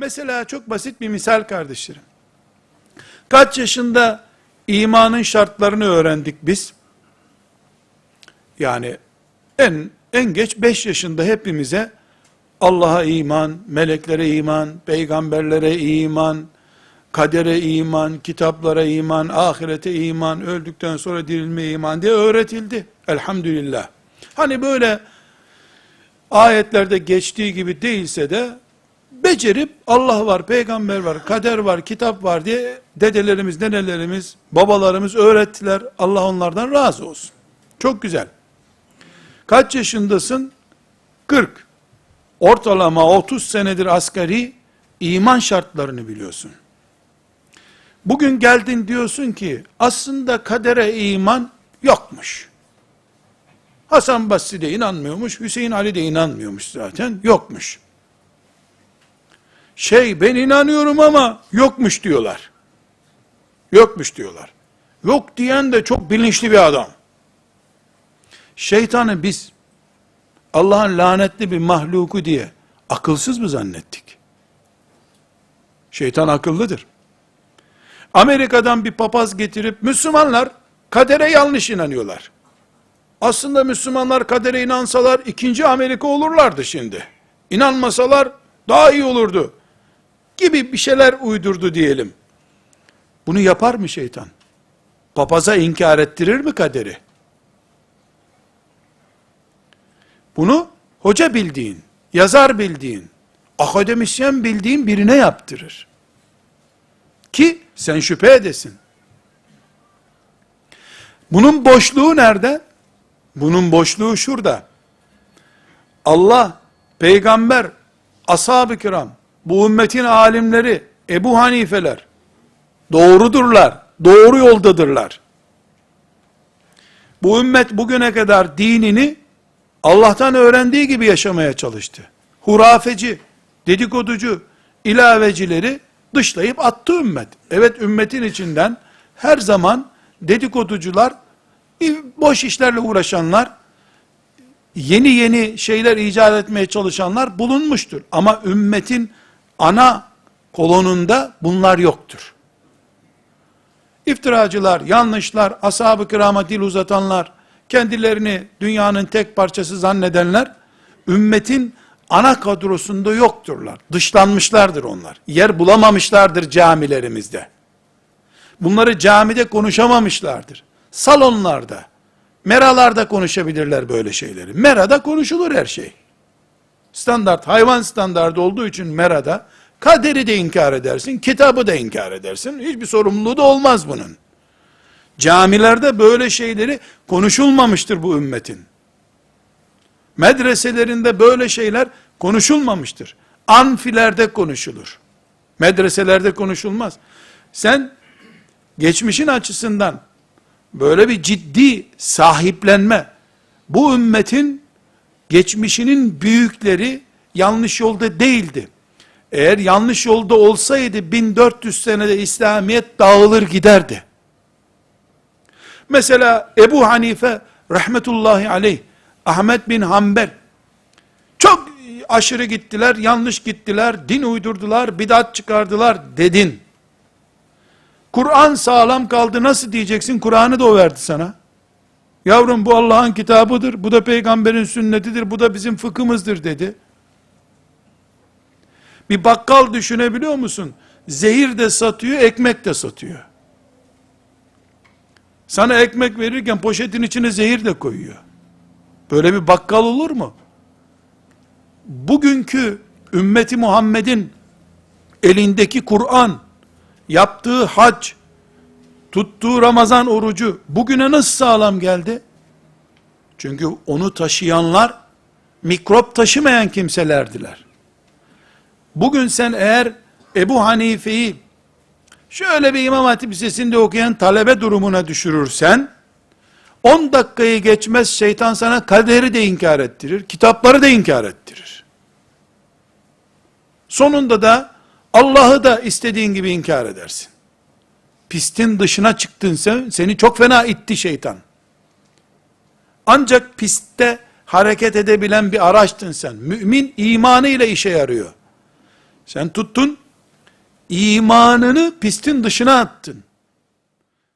Mesela çok basit bir misal kardeşlerim. Kaç yaşında imanın şartlarını öğrendik biz? Yani en en geç 5 yaşında hepimize Allah'a iman, meleklere iman, peygamberlere iman, kadere iman, kitaplara iman, ahirete iman, öldükten sonra dirilme iman diye öğretildi. Elhamdülillah. Hani böyle ayetlerde geçtiği gibi değilse de becerip Allah var, peygamber var, kader var, kitap var diye dedelerimiz, nenelerimiz, babalarımız öğrettiler. Allah onlardan razı olsun. Çok güzel. Kaç yaşındasın? 40. Ortalama 30 senedir asgari iman şartlarını biliyorsun. Bugün geldin diyorsun ki aslında kadere iman yokmuş. Hasan Basri de inanmıyormuş, Hüseyin Ali de inanmıyormuş zaten, yokmuş. Şey ben inanıyorum ama yokmuş diyorlar. Yokmuş diyorlar. Yok diyen de çok bilinçli bir adam. Şeytanı biz Allah'ın lanetli bir mahluku diye akılsız mı zannettik? Şeytan akıllıdır. Amerika'dan bir papaz getirip Müslümanlar kadere yanlış inanıyorlar. Aslında Müslümanlar kadere inansalar ikinci Amerika olurlardı şimdi. İnanmasalar daha iyi olurdu. Gibi bir şeyler uydurdu diyelim. Bunu yapar mı şeytan? Papaza inkar ettirir mi kaderi? Bunu hoca bildiğin, yazar bildiğin, akademisyen bildiğin birine yaptırır. Ki sen şüphe edesin. Bunun boşluğu nerede? Bunun boşluğu şurada. Allah, peygamber, ashab-ı kiram, bu ümmetin alimleri, Ebu Hanifeler, doğrudurlar, doğru yoldadırlar. Bu ümmet bugüne kadar dinini Allah'tan öğrendiği gibi yaşamaya çalıştı. Hurafeci, dedikoducu, ilavecileri dışlayıp attı ümmet. Evet ümmetin içinden her zaman dedikoducular, boş işlerle uğraşanlar, yeni yeni şeyler icat etmeye çalışanlar bulunmuştur. Ama ümmetin ana kolonunda bunlar yoktur. İftiracılar, yanlışlar, ashab-ı kirama dil uzatanlar, kendilerini dünyanın tek parçası zannedenler, ümmetin ana kadrosunda yokturlar. Dışlanmışlardır onlar. Yer bulamamışlardır camilerimizde. Bunları camide konuşamamışlardır. Salonlarda, meralarda konuşabilirler böyle şeyleri. Merada konuşulur her şey. Standart, hayvan standardı olduğu için merada, kaderi de inkar edersin, kitabı da inkar edersin. Hiçbir sorumluluğu da olmaz bunun. Camilerde böyle şeyleri konuşulmamıştır bu ümmetin. Medreselerinde böyle şeyler konuşulmamıştır. Anfilerde konuşulur. Medreselerde konuşulmaz. Sen geçmişin açısından böyle bir ciddi sahiplenme, bu ümmetin geçmişinin büyükleri yanlış yolda değildi. Eğer yanlış yolda olsaydı 1400 senede İslamiyet dağılır giderdi. Mesela Ebu Hanife rahmetullahi aleyh, Ahmet bin Hanbel, çok aşırı gittiler, yanlış gittiler, din uydurdular, bidat çıkardılar dedin. Kur'an sağlam kaldı nasıl diyeceksin? Kur'an'ı da o verdi sana. Yavrum bu Allah'ın kitabıdır, bu da peygamberin sünnetidir, bu da bizim fıkhımızdır dedi. Bir bakkal düşünebiliyor musun? Zehir de satıyor, ekmek de satıyor. Sana ekmek verirken poşetin içine zehir de koyuyor. Böyle bir bakkal olur mu? Bugünkü ümmeti Muhammed'in elindeki Kur'an, yaptığı hac, tuttuğu Ramazan orucu bugüne nasıl sağlam geldi? Çünkü onu taşıyanlar mikrop taşımayan kimselerdiler. Bugün sen eğer Ebu Hanife'yi şöyle bir İmam Hatip Lisesi'nde okuyan talebe durumuna düşürürsen, 10 dakikayı geçmez şeytan sana kaderi de inkar ettirir, kitapları da inkar ettirir. Sonunda da Allah'ı da istediğin gibi inkar edersin. Pistin dışına çıktın sen, seni çok fena itti şeytan. Ancak pistte hareket edebilen bir araçtın sen. Mümin imanı işe yarıyor. Sen tuttun, imanını pistin dışına attın.